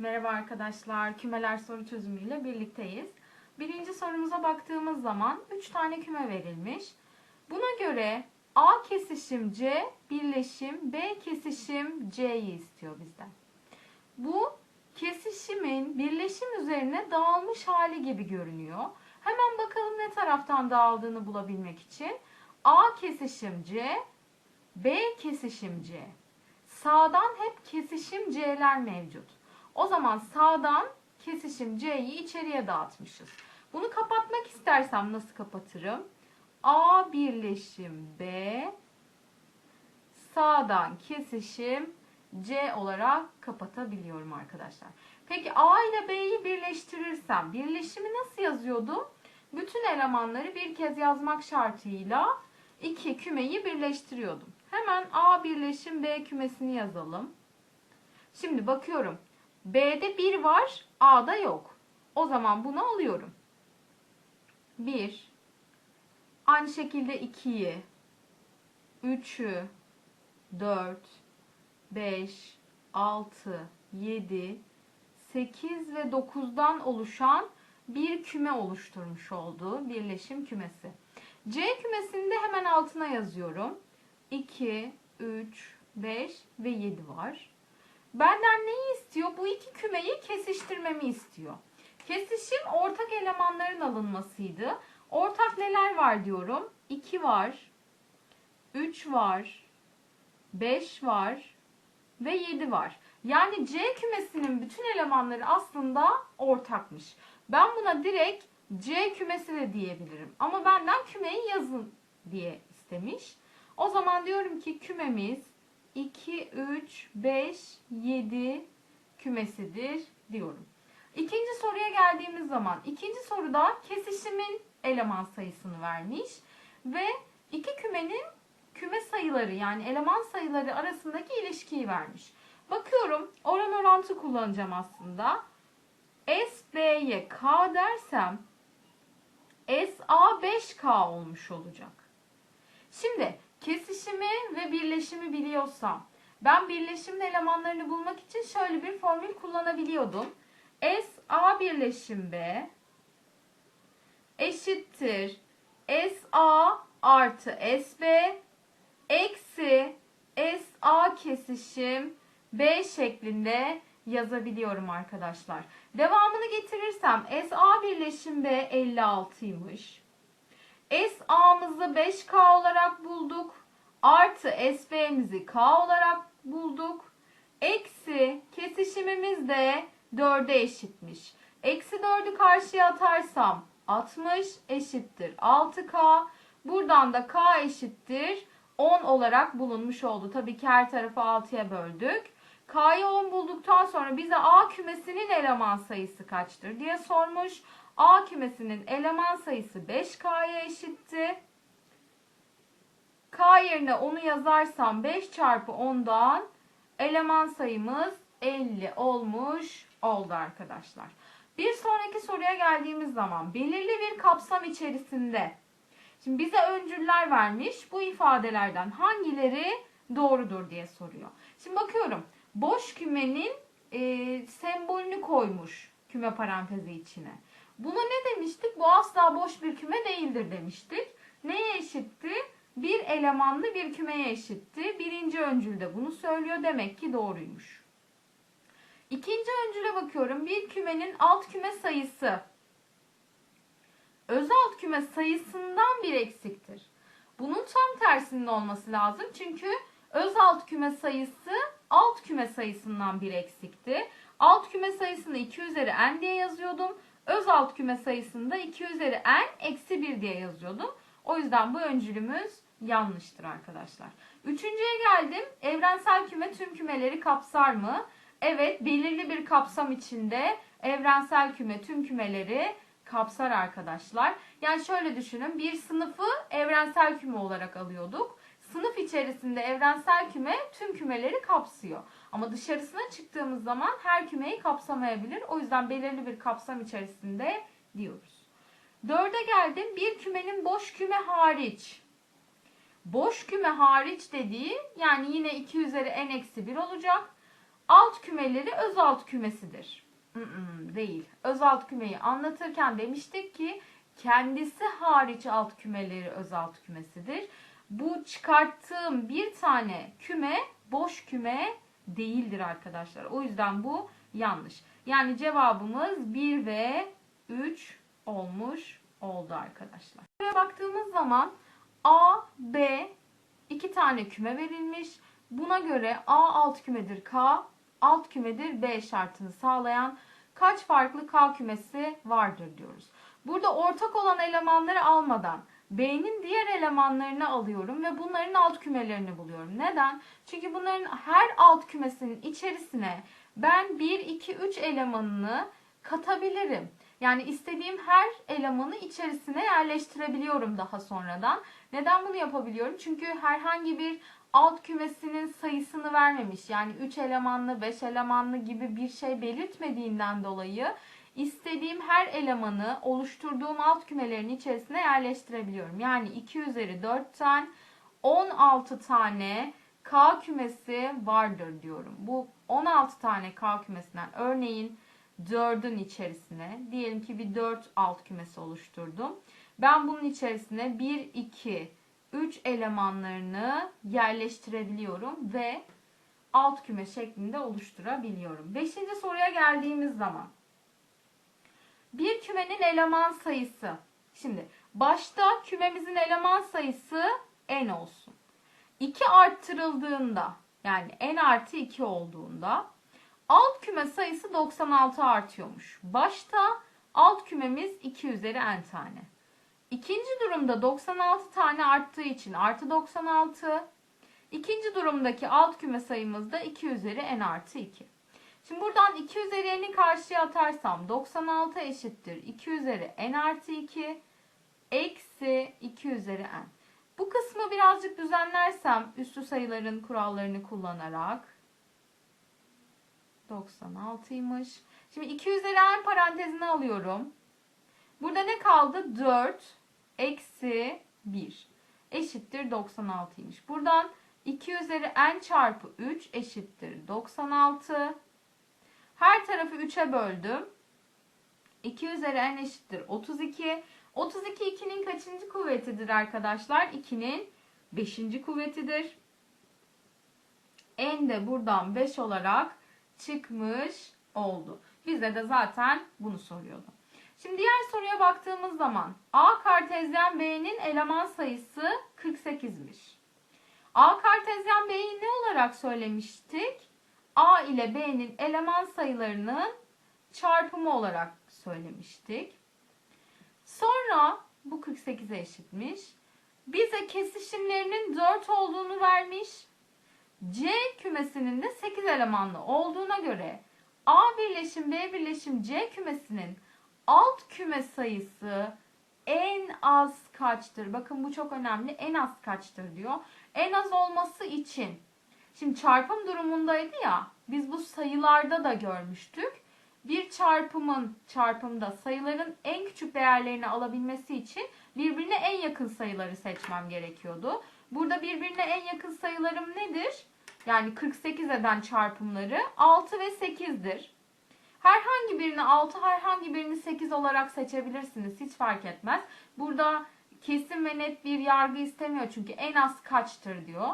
Merhaba arkadaşlar, kümeler soru çözümüyle birlikteyiz. Birinci sorumuza baktığımız zaman 3 tane küme verilmiş. Buna göre A kesişim C birleşim B kesişim C'yi istiyor bizden. Bu kesişimin birleşim üzerine dağılmış hali gibi görünüyor. Hemen bakalım ne taraftan dağıldığını bulabilmek için. A kesişim C, B kesişim C. Sağdan hep kesişim C'ler mevcut. O zaman sağdan kesişim C'yi içeriye dağıtmışız. Bunu kapatmak istersem nasıl kapatırım? A birleşim B sağdan kesişim C olarak kapatabiliyorum arkadaşlar. Peki A ile B'yi birleştirirsem birleşimi nasıl yazıyordum? Bütün elemanları bir kez yazmak şartıyla iki kümeyi birleştiriyordum. Hemen A birleşim B kümesini yazalım. Şimdi bakıyorum. B'de 1 var, A'da yok. O zaman bunu alıyorum. 1 Aynı şekilde 2'yi 3'ü 4 5 6 7 8 ve 9'dan oluşan bir küme oluşturmuş olduğu birleşim kümesi. C kümesini de hemen altına yazıyorum. 2, 3, 5 ve 7 var. Benden neyi istiyor? Bu iki kümeyi kesiştirmemi istiyor. Kesişim ortak elemanların alınmasıydı. Ortak neler var diyorum? 2 var, 3 var, 5 var ve 7 var. Yani C kümesinin bütün elemanları aslında ortakmış. Ben buna direkt C kümesi de diyebilirim. Ama benden kümeyi yazın diye istemiş. O zaman diyorum ki kümemiz 2, 3, 5, 7 kümesidir diyorum. İkinci soruya geldiğimiz zaman ikinci soruda kesişimin eleman sayısını vermiş ve iki kümenin küme sayıları yani eleman sayıları arasındaki ilişkiyi vermiş. Bakıyorum oran orantı kullanacağım aslında. S B'ye K dersem S A 5K olmuş olacak. Şimdi kesişimi ve birleşimi biliyorsam ben birleşimin elemanlarını bulmak için şöyle bir formül kullanabiliyordum. S A birleşim B eşittir S A artı S B eksi S A kesişim B şeklinde yazabiliyorum arkadaşlar. Devamını getirirsem S A birleşim B 56'ymış. S A'mızı 5K olarak bulduk. Artı S B'mizi K olarak bulduk. Eksi kesişimimiz de 4'e eşitmiş. Eksi 4'ü karşıya atarsam 60 eşittir 6K. Buradan da K eşittir 10 olarak bulunmuş oldu. Tabii ki her tarafı 6'ya böldük. K'yı 10 bulduktan sonra bize A kümesinin eleman sayısı kaçtır diye sormuş. A kümesinin eleman sayısı 5K'ya eşitti. K yerine onu yazarsam 5 çarpı 10'dan eleman sayımız 50 olmuş oldu arkadaşlar. Bir sonraki soruya geldiğimiz zaman belirli bir kapsam içerisinde Şimdi bize öncüller vermiş. Bu ifadelerden hangileri doğrudur diye soruyor. Şimdi bakıyorum. Boş kümenin e, sembolünü koymuş küme parantezi içine. Buna ne demiştik? Bu asla boş bir küme değildir demiştik. Neye eşitti? Bir elemanlı bir kümeye eşitti. Birinci öncül de bunu söylüyor. Demek ki doğruymuş. İkinci öncüle bakıyorum. Bir kümenin alt küme sayısı öz alt küme sayısından bir eksiktir. Bunun tam tersinin olması lazım. Çünkü öz alt küme sayısı alt küme sayısından bir eksikti. Alt küme sayısını 2 üzeri n diye yazıyordum. Öz alt küme sayısını da 2 üzeri n eksi 1 diye yazıyordum. O yüzden bu öncülümüz yanlıştır arkadaşlar. Üçüncüye geldim. Evrensel küme tüm kümeleri kapsar mı? Evet belirli bir kapsam içinde evrensel küme tüm kümeleri kapsar arkadaşlar. Yani şöyle düşünün bir sınıfı evrensel küme olarak alıyorduk. Sınıf içerisinde evrensel küme tüm kümeleri kapsıyor. Ama dışarısına çıktığımız zaman her kümeyi kapsamayabilir. O yüzden belirli bir kapsam içerisinde diyoruz. Dörde geldim. Bir kümenin boş küme hariç. Boş küme hariç dediği yani yine 2 üzeri n eksi 1 olacak. alt kümeleri öz alt kümesidir. Değil. Öz alt kümeyi anlatırken demiştik ki kendisi hariç alt kümeleri öz alt kümesidir. Bu çıkarttığım bir tane küme boş küme değildir arkadaşlar. O yüzden bu yanlış. Yani cevabımız 1 ve 3 olmuş oldu arkadaşlar. Buraya baktığımız zaman A, B iki tane küme verilmiş. Buna göre A alt kümedir K, alt kümedir B şartını sağlayan kaç farklı K kümesi vardır diyoruz. Burada ortak olan elemanları almadan B'nin diğer elemanlarını alıyorum ve bunların alt kümelerini buluyorum. Neden? Çünkü bunların her alt kümesinin içerisine ben 1, 2, 3 elemanını katabilirim. Yani istediğim her elemanı içerisine yerleştirebiliyorum daha sonradan. Neden bunu yapabiliyorum? Çünkü herhangi bir alt kümesinin sayısını vermemiş. Yani 3 elemanlı, 5 elemanlı gibi bir şey belirtmediğinden dolayı istediğim her elemanı oluşturduğum alt kümelerin içerisine yerleştirebiliyorum. Yani 2 üzeri 4'ten 16 tane K kümesi vardır diyorum. Bu 16 tane K kümesinden örneğin 4'ün içerisine diyelim ki bir 4 alt kümesi oluşturdum. Ben bunun içerisine 1, 2, 3 elemanlarını yerleştirebiliyorum ve alt küme şeklinde oluşturabiliyorum. Beşinci soruya geldiğimiz zaman bir kümenin eleman sayısı. Şimdi başta kümemizin eleman sayısı n olsun. 2 arttırıldığında yani n artı 2 olduğunda alt küme sayısı 96 artıyormuş. Başta alt kümemiz 2 üzeri n tane. İkinci durumda 96 tane arttığı için artı 96. İkinci durumdaki alt küme sayımız da 2 üzeri n artı 2. Şimdi buradan 2 üzeri n'i karşıya atarsam 96 eşittir 2 üzeri n artı 2 eksi 2 üzeri n. Bu kısmı birazcık düzenlersem üstü sayıların kurallarını kullanarak 96'ymış. Şimdi 2 üzeri n parantezine alıyorum. Burada ne kaldı? 4 eksi 1 eşittir 96'ymış. Buradan 2 üzeri n çarpı 3 eşittir 96. Her tarafı 3'e böldüm. 2 üzeri n eşittir 32. 32 2'nin kaçıncı kuvvetidir arkadaşlar? 2'nin 5. kuvvetidir. N de buradan 5 olarak çıkmış oldu. Bize de zaten bunu soruyordu. Şimdi diğer soruya baktığımız zaman A kartezyen B'nin eleman sayısı 48'miş. A kartezyen B'yi ne olarak söylemiştik? A ile B'nin eleman sayılarının çarpımı olarak söylemiştik. Sonra bu 48'e eşitmiş. Bize kesişimlerinin 4 olduğunu vermiş. C kümesinin de 8 elemanlı olduğuna göre A birleşim B birleşim C kümesinin alt küme sayısı en az kaçtır? Bakın bu çok önemli. En az kaçtır diyor. En az olması için şimdi çarpım durumundaydı ya biz bu sayılarda da görmüştük. Bir çarpımın çarpımda sayıların en küçük değerlerini alabilmesi için birbirine en yakın sayıları seçmem gerekiyordu. Burada birbirine en yakın sayılarım nedir? Yani 48 eden çarpımları 6 ve 8'dir. Herhangi birini 6, herhangi birini 8 olarak seçebilirsiniz. Hiç fark etmez. Burada kesin ve net bir yargı istemiyor çünkü en az kaçtır diyor.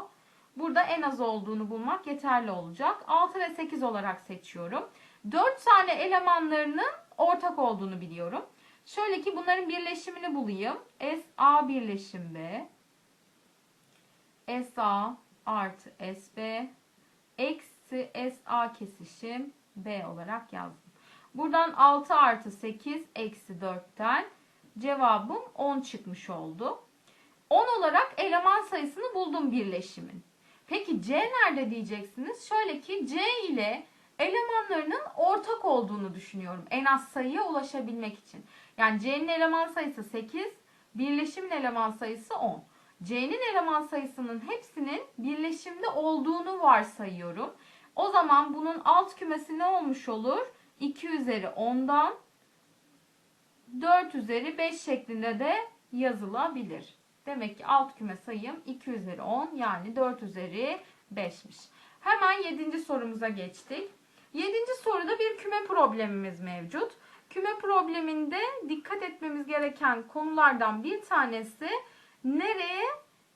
Burada en az olduğunu bulmak yeterli olacak. 6 ve 8 olarak seçiyorum. 4 tane elemanlarının ortak olduğunu biliyorum. Şöyle ki bunların birleşimini bulayım. SA birleşim B. SA artı SB eksi SA kesişim B olarak yazdım. Buradan 6 artı 8 eksi 4'ten cevabım 10 çıkmış oldu. 10 olarak eleman sayısını buldum birleşimin. Peki C nerede diyeceksiniz? Şöyle ki C ile elemanlarının ortak olduğunu düşünüyorum. En az sayıya ulaşabilmek için. Yani C'nin eleman sayısı 8, birleşimin eleman sayısı 10. C'nin eleman sayısının hepsinin birleşimde olduğunu varsayıyorum. O zaman bunun alt kümesi ne olmuş olur? 2 üzeri 10'dan 4 üzeri 5 şeklinde de yazılabilir. Demek ki alt küme sayım 2 üzeri 10 yani 4 üzeri 5'miş. Hemen 7. sorumuza geçtik. 7. soruda bir küme problemimiz mevcut. Küme probleminde dikkat etmemiz gereken konulardan bir tanesi nereye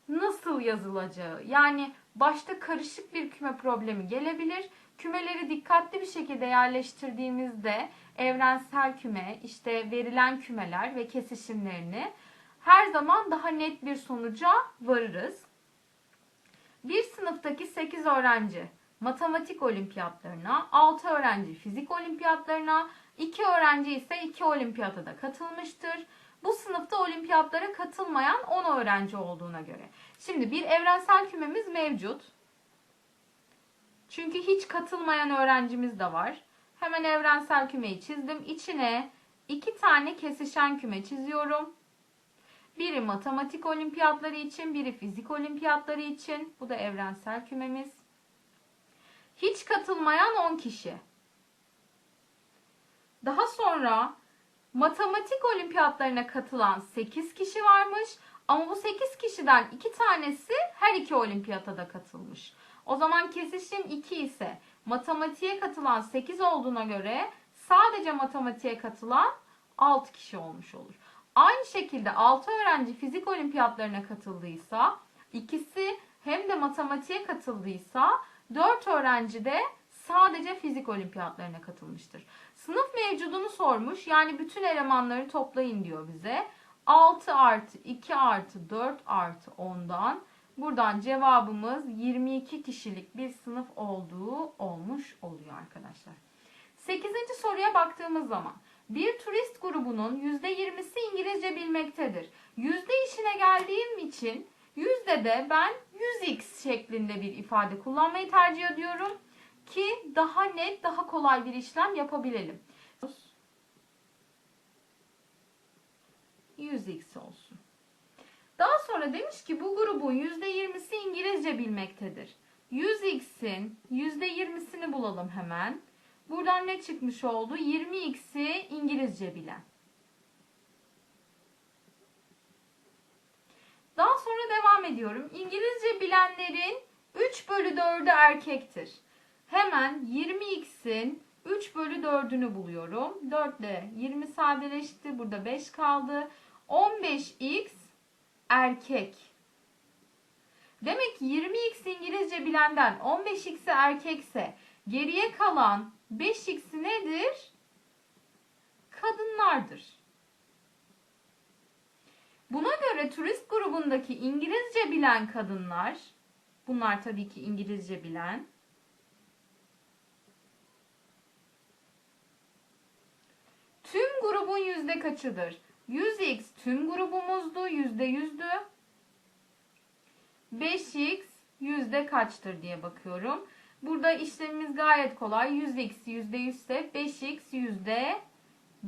nasıl yazılacağı. Yani başta karışık bir küme problemi gelebilir. Kümeleri dikkatli bir şekilde yerleştirdiğimizde evrensel küme, işte verilen kümeler ve kesişimlerini her zaman daha net bir sonuca varırız. Bir sınıftaki 8 öğrenci matematik olimpiyatlarına, 6 öğrenci fizik olimpiyatlarına, 2 öğrenci ise 2 olimpiyata da katılmıştır. Bu sınıfta olimpiyatlara katılmayan 10 öğrenci olduğuna göre. Şimdi bir evrensel kümemiz mevcut. Çünkü hiç katılmayan öğrencimiz de var. Hemen evrensel kümeyi çizdim. İçine iki tane kesişen küme çiziyorum. Biri matematik olimpiyatları için, biri fizik olimpiyatları için. Bu da evrensel kümemiz. Hiç katılmayan 10 kişi. Daha sonra matematik olimpiyatlarına katılan 8 kişi varmış. Ama bu 8 kişiden 2 tanesi her iki olimpiyata da katılmış. O zaman kesişim 2 ise matematiğe katılan 8 olduğuna göre sadece matematiğe katılan 6 kişi olmuş olur. Aynı şekilde 6 öğrenci fizik olimpiyatlarına katıldıysa ikisi hem de matematiğe katıldıysa 4 öğrenci de sadece fizik olimpiyatlarına katılmıştır. Sınıf mevcudunu sormuş. Yani bütün elemanları toplayın diyor bize. 6 artı 2 artı 4 artı 10'dan buradan cevabımız 22 kişilik bir sınıf olduğu olmuş oluyor arkadaşlar. 8. soruya baktığımız zaman bir turist grubunun %20'si İngilizce bilmektedir. Yüzde işine geldiğim için yüzde de ben 100x şeklinde bir ifade kullanmayı tercih ediyorum ki daha net, daha kolay bir işlem yapabilelim. 100x olsun. Daha sonra demiş ki bu grubun %20'si İngilizce bilmektedir. 100x'in %20'sini bulalım hemen. Buradan ne çıkmış oldu? 20x'i İngilizce bilen. Daha sonra devam ediyorum. İngilizce bilenlerin 3 bölü 4'ü erkektir. Hemen 20x'in 3 bölü 4'ünü buluyorum. 4 ile 20 sadeleşti. Burada 5 kaldı. 15x erkek. Demek ki 20x İngilizce bilenden 15x'i erkekse geriye kalan 5x'i nedir? Kadınlardır. Buna göre turist grubundaki İngilizce bilen kadınlar, bunlar tabii ki İngilizce bilen, tüm grubun yüzde kaçıdır? 100x tüm grubumuzdu, yüzde yüzdü. 5x yüzde kaçtır diye bakıyorum. Burada işlemimiz gayet kolay. 100x yüzde yüzse 5x yüzde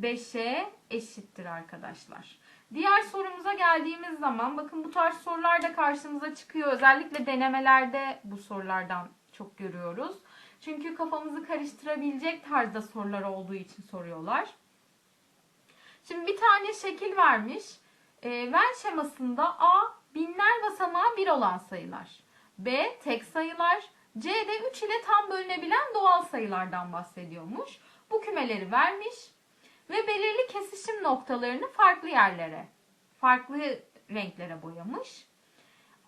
5'e eşittir arkadaşlar. Diğer sorumuza geldiğimiz zaman bakın bu tarz sorular da karşımıza çıkıyor. Özellikle denemelerde bu sorulardan çok görüyoruz. Çünkü kafamızı karıştırabilecek tarzda sorular olduğu için soruyorlar. Şimdi bir tane şekil vermiş. E, Venn şemasında A binler basamağı 1 olan sayılar. B tek sayılar. C'de 3 ile tam bölünebilen doğal sayılardan bahsediyormuş. Bu kümeleri vermiş ve belirli kesişim noktalarını farklı yerlere, farklı renklere boyamış.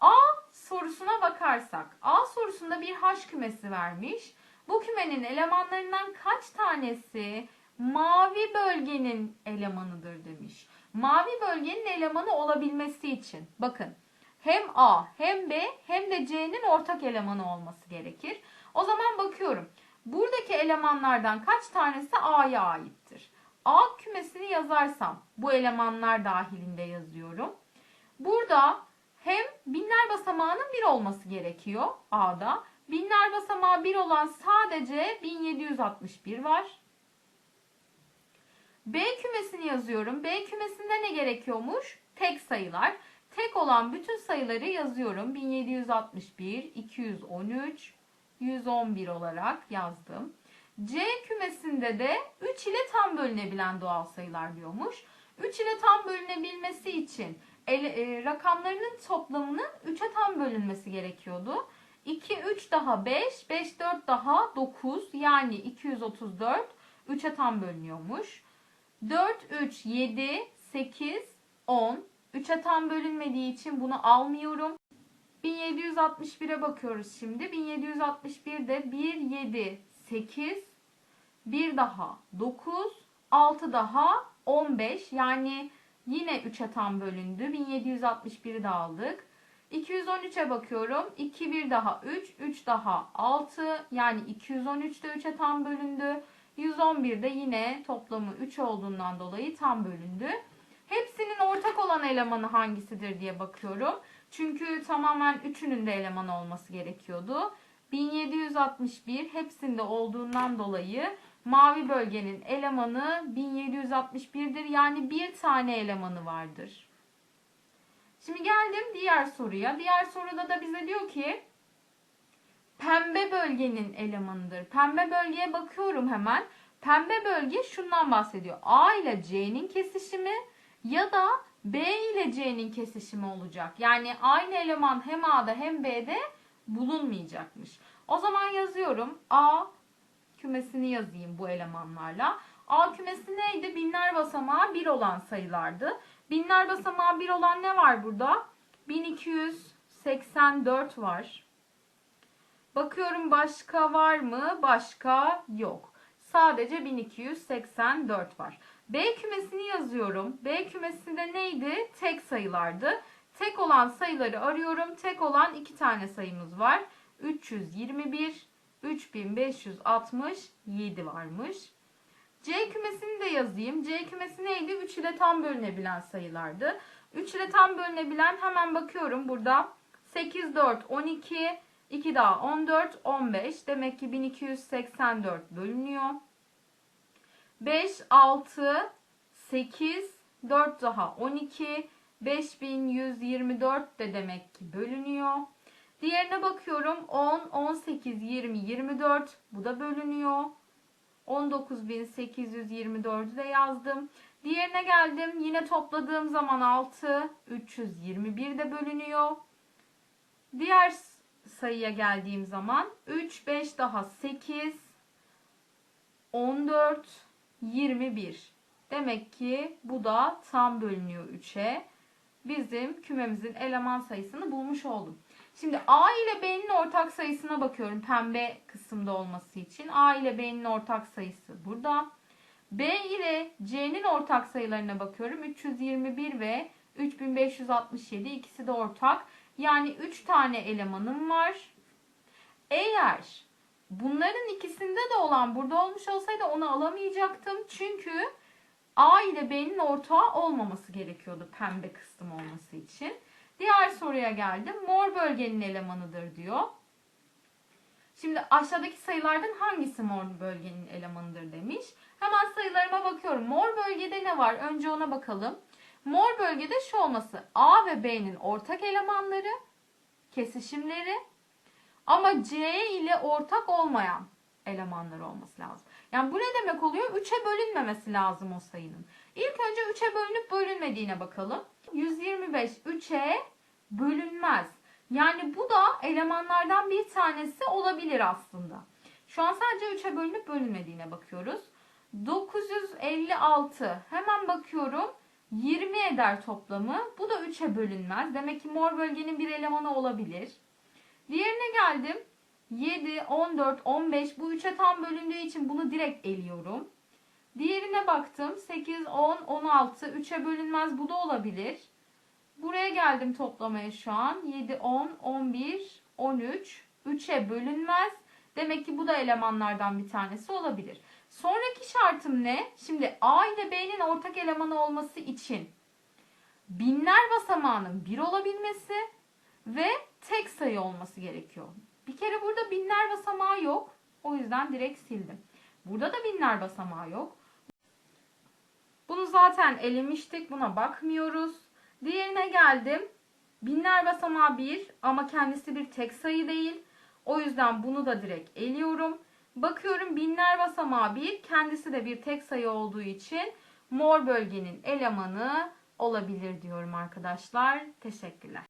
A sorusuna bakarsak, A sorusunda bir H kümesi vermiş. Bu kümenin elemanlarından kaç tanesi mavi bölgenin elemanıdır demiş. Mavi bölgenin elemanı olabilmesi için bakın hem A hem B hem de C'nin ortak elemanı olması gerekir. O zaman bakıyorum. Buradaki elemanlardan kaç tanesi A'ya aittir? A kümesini yazarsam bu elemanlar dahilinde yazıyorum. Burada hem binler basamağının 1 olması gerekiyor A'da. Binler basamağı 1 olan sadece 1761 var. B kümesini yazıyorum. B kümesinde ne gerekiyormuş? Tek sayılar. Tek olan bütün sayıları yazıyorum. 1761, 213, 111 olarak yazdım. C kümesinde de 3 ile tam bölünebilen doğal sayılar diyormuş. 3 ile tam bölünebilmesi için ele, e, rakamlarının toplamının 3'e tam bölünmesi gerekiyordu. 2, 3 daha 5, 5, 4 daha 9 yani 234 3'e tam bölünüyormuş. 4, 3, 7, 8, 10. 3'e tam bölünmediği için bunu almıyorum. 1761'e bakıyoruz şimdi. 1761'de 1, 7, 8, bir daha 9, 6 daha 15. Yani yine 3'e tam bölündü. 1761'i de aldık. 213'e bakıyorum. 2 bir daha 3, 3 daha 6. Yani 213 de 3'e tam bölündü. 111 de yine toplamı 3 olduğundan dolayı tam bölündü. Hepsinin ortak olan elemanı hangisidir diye bakıyorum. Çünkü tamamen üçünün de elemanı olması gerekiyordu. 1761 hepsinde olduğundan dolayı mavi bölgenin elemanı 1761'dir. Yani bir tane elemanı vardır. Şimdi geldim diğer soruya. Diğer soruda da bize diyor ki pembe bölgenin elemanıdır. Pembe bölgeye bakıyorum hemen. Pembe bölge şundan bahsediyor. A ile C'nin kesişimi ya da B ile C'nin kesişimi olacak. Yani aynı eleman hem A'da hem B'de bulunmayacakmış. O zaman yazıyorum. A kümesini yazayım bu elemanlarla. A kümesi neydi? Binler basamağı 1 olan sayılardı. Binler basamağı 1 olan ne var burada? 1284 var. Bakıyorum başka var mı? Başka yok. Sadece 1284 var. B kümesini yazıyorum. B kümesi de neydi? Tek sayılardı. Tek olan sayıları arıyorum. Tek olan iki tane sayımız var. 321, 3567 varmış. C kümesini de yazayım. C kümesi neydi? 3 ile tam bölünebilen sayılardı. 3 ile tam bölünebilen hemen bakıyorum burada. 8, 4, 12, 2 daha 14, 15. Demek ki 1284 bölünüyor. 5, 6, 8, 4 daha 12, 5124 de demek ki bölünüyor. Diğerine bakıyorum 10, 18, 20, 24 bu da bölünüyor. 19.824'ü de yazdım. Diğerine geldim. Yine topladığım zaman 6, 321 de bölünüyor. Diğer sayıya geldiğim zaman 3, 5 daha 8, 14, 21. Demek ki bu da tam bölünüyor 3'e. Bizim kümemizin eleman sayısını bulmuş oldum. Şimdi A ile B'nin ortak sayısına bakıyorum pembe kısımda olması için. A ile B'nin ortak sayısı burada. B ile C'nin ortak sayılarına bakıyorum. 321 ve 3567 ikisi de ortak. Yani 3 tane elemanım var. Eğer bunların ikisinde de olan burada olmuş olsaydı onu alamayacaktım. Çünkü A ile B'nin ortağı olmaması gerekiyordu pembe kısım olması için. Diğer soruya geldim. Mor bölgenin elemanıdır diyor. Şimdi aşağıdaki sayılardan hangisi mor bölgenin elemanıdır demiş. Hemen sayılarıma bakıyorum. Mor bölgede ne var? Önce ona bakalım. Mor bölgede şu olması. A ve B'nin ortak elemanları, kesişimleri ama C ile ortak olmayan elemanlar olması lazım. Yani bu ne demek oluyor? 3'e bölünmemesi lazım o sayının. İlk önce 3'e bölünüp bölünmediğine bakalım. 125 3'e bölünmez. Yani bu da elemanlardan bir tanesi olabilir aslında. Şu an sadece 3'e bölünüp bölünmediğine bakıyoruz. 956 hemen bakıyorum. 20 eder toplamı. Bu da 3'e bölünmez. Demek ki mor bölgenin bir elemanı olabilir. Diğerine geldim. 7, 14, 15 bu 3'e tam bölündüğü için bunu direkt eliyorum. Diğerine baktım. 8, 10, 16 3'e bölünmez bu da olabilir. Buraya geldim toplamaya şu an. 7, 10, 11, 13 3'e bölünmez. Demek ki bu da elemanlardan bir tanesi olabilir. Sonraki şartım ne? Şimdi A ile B'nin ortak elemanı olması için binler basamağının 1 olabilmesi ve tek sayı olması gerekiyor. Bir kere burada binler basamağı yok. O yüzden direkt sildim. Burada da binler basamağı yok. Bunu zaten elemiştik. Buna bakmıyoruz. Diğerine geldim. Binler basamağı 1 ama kendisi bir tek sayı değil. O yüzden bunu da direkt eliyorum. Bakıyorum binler basamağı 1. Kendisi de bir tek sayı olduğu için mor bölgenin elemanı olabilir diyorum arkadaşlar. Teşekkürler.